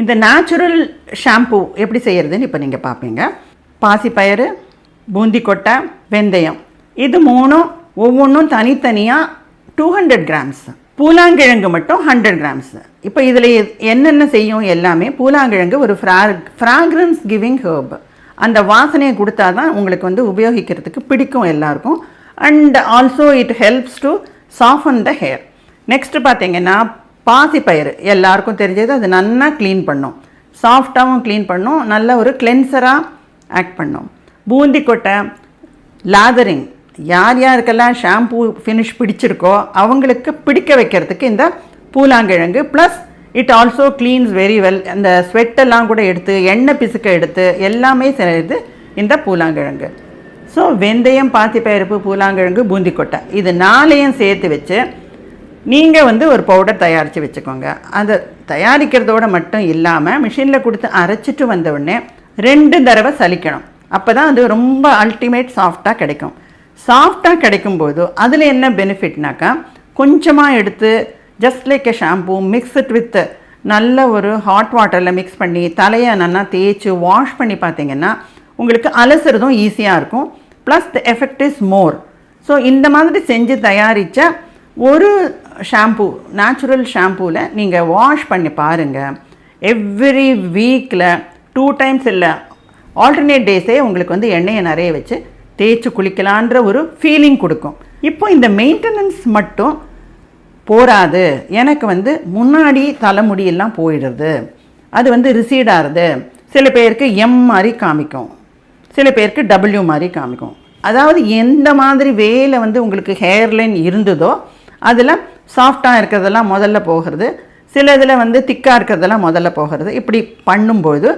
இந்த natural shampoo எப்படி செய்கிறதுன்னு இப்போ நீங்கள் பார்ப்பீங்க பாசிப்பயிறு பூந்தி கொட்டை வெந்தயம். இது மூணும் ஒவ்வொன்றும் தனித்தனியாக டூ ஹண்ட்ரட் கிராம்ஸ் பூலாங்கிழங்கு மட்டும் ஹண்ட்ரட் கிராம்ஸ் இப்போ இதில் என்னென்ன செய்யும் எல்லாமே பூலாங்கிழங்கு ஒரு ஃப்ரா ஃப்ராக்ரன்ஸ் கிவிங் ஹேர்ப் அந்த வாசனையை கொடுத்தா தான் உங்களுக்கு வந்து உபயோகிக்கிறதுக்கு பிடிக்கும் எல்லாருக்கும். And also it helps to soften the hair next பார்த்தீங்கன்னா பாசிப்பயிறு எல்லாருக்கும் தெரிஞ்சது அது நல்லா க்ளீன் பண்ணும். சாஃப்டாகவும் க்ளீன் பண்ணும். நல்ல ஒரு கிளென்சராக ஆக்ட் பண்ணும். பூந்தி கொட்டை லாதரிங் யார் யாருக்கெல்லாம் ஷாம்பூ ஃபினிஷ் பிடிச்சிருக்கோ அவங்களுக்கு பிடிக்க வைக்கிறதுக்கு இந்த பூலாங்கிழங்கு. Plus it also cleans very well அந்த ஸ்வெட்டெல்லாம் கூட எடுத்து எண்ணெய் பிசுக்க எடுத்து எல்லாமே செய்யுது இந்த பூலாங்கிழங்கு. ஸோ வெந்தயம் பாசிப்பயிறுப்பு பூலாங்கிழங்கு பூந்தி கொட்டை. இது நாளையும் சேர்த்து வச்சு நீங்கள் வந்து ஒரு பவுடர் தயாரித்து வச்சுக்கோங்க. அதை தயாரிக்கிறதோட மட்டும் இல்லாமல் மிஷினில் கொடுத்து அரைச்சிட்டு வந்த உடனே ரெண்டு தடவை சலிக்கணும். அப்போ தான் அது ரொம்ப அல்டிமேட் சாஃப்டாக கிடைக்கும். சாஃப்டாக கிடைக்கும்போது அதில் என்ன பெனிஃபிட்னாக்கா கொஞ்சமாக எடுத்து just like a shampoo mixed with நல்ல ஒரு ஹாட் வாட்டரில் மிக்ஸ் பண்ணி தலையை நல்லா தேய்ச்சி வாஷ் பண்ணி பார்த்தீங்கன்னா உங்களுக்கு அலசுறதும் ஈஸியாக இருக்கும். Plus the effect is more so இந்த மாதிரி செஞ்சு தயாரித்த ஒரு ஷாம்பூ நேச்சுரல் ஷாம்பூவில் நீங்கள் வாஷ் பண்ணி பாருங்கள் எவ்ரி வீக்கில் டூ டைம்ஸ் இல்லை ஆல்டர்னேட் டேஸே உங்களுக்கு வந்து எண்ணெயை நிறைய வச்சு தேய்ச்சி குளிக்கலான்ற ஒரு ஃபீலிங் கொடுக்கும். இப்போ இந்த மெயின்டெனன்ஸ் மட்டும் போராது எனக்கு வந்து முன்னாடி தலைமுடியெல்லாம் போயிடுறது. அது வந்து ரிசீட் ஆகுது சில பேருக்கு எம் மாதிரி காமிக்கும். சில பேருக்கு டபிள்யூ மாதிரி காமிக்கும். அதாவது எந்த மாதிரி வேலை வந்து உங்களுக்கு ஹேர்லைன் இருந்ததோ அதில் சாஃப்டாக இருக்கிறதெல்லாம் முதல்ல போகிறது. சில இதில் வந்து திக்காக இருக்கிறதெல்லாம் முதல்ல போகிறது. இப்படி பண்ணும்போது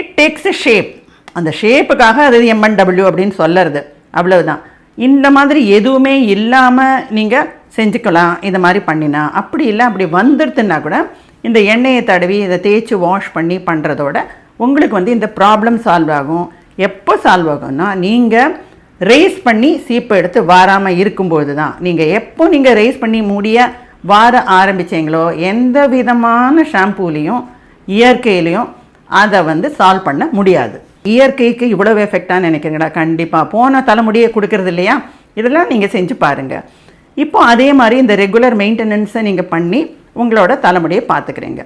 இட் டேக்ஸ் எ ஷேப் அந்த ஷேப்புக்காக அது எம்என்டபிள்யூ அப்படின்னு சொல்லறது. அவ்வளவுதான். இந்த மாதிரி எதுவுமே இல்லாமல் நீங்கள் செஞ்சுக்கலாம். இந்த மாதிரி பண்ணினா. அப்படி இல்லை அப்படி வந்துடுதுன்னா கூட இந்த எண்ணெயை தடவி இதை தேய்ச்சி வாஷ் பண்ணி பண்ணுறதோட உங்களுக்கு வந்து இந்த ப்ராப்ளம் சால்வ் ஆகும். எப்போ சால்வ் ஆகும்னா நீங்கள் ரேஸ் பண்ணி சீப்பை எடுத்து வாராமல் இருக்கும்போது தான் நீங்கள் எப்போ நீங்கள் ரேஸ் பண்ணி மூடிய வார ஆரம்பிச்சீங்களோ எந்த விதமான ஷாம்பூலேயும் இயற்கையிலையும் அதை வந்து சால்வ் பண்ண முடியாது. இயற்கைக்கு இவ்வளோ எஃபெக்டாக நினைக்கிறீங்களா? கண்டிப்பாக போன தலைமுடியை கொடுக்கறது இல்லையா? இதெல்லாம் நீங்கள் செஞ்சு பாருங்கள் இப்போ அதே மாதிரி இந்த ரெகுலர் மெயின்டெனன்ஸை நீங்கள் பண்ணி உங்களோட தலைமுடியை பார்த்துக்கிறீங்க.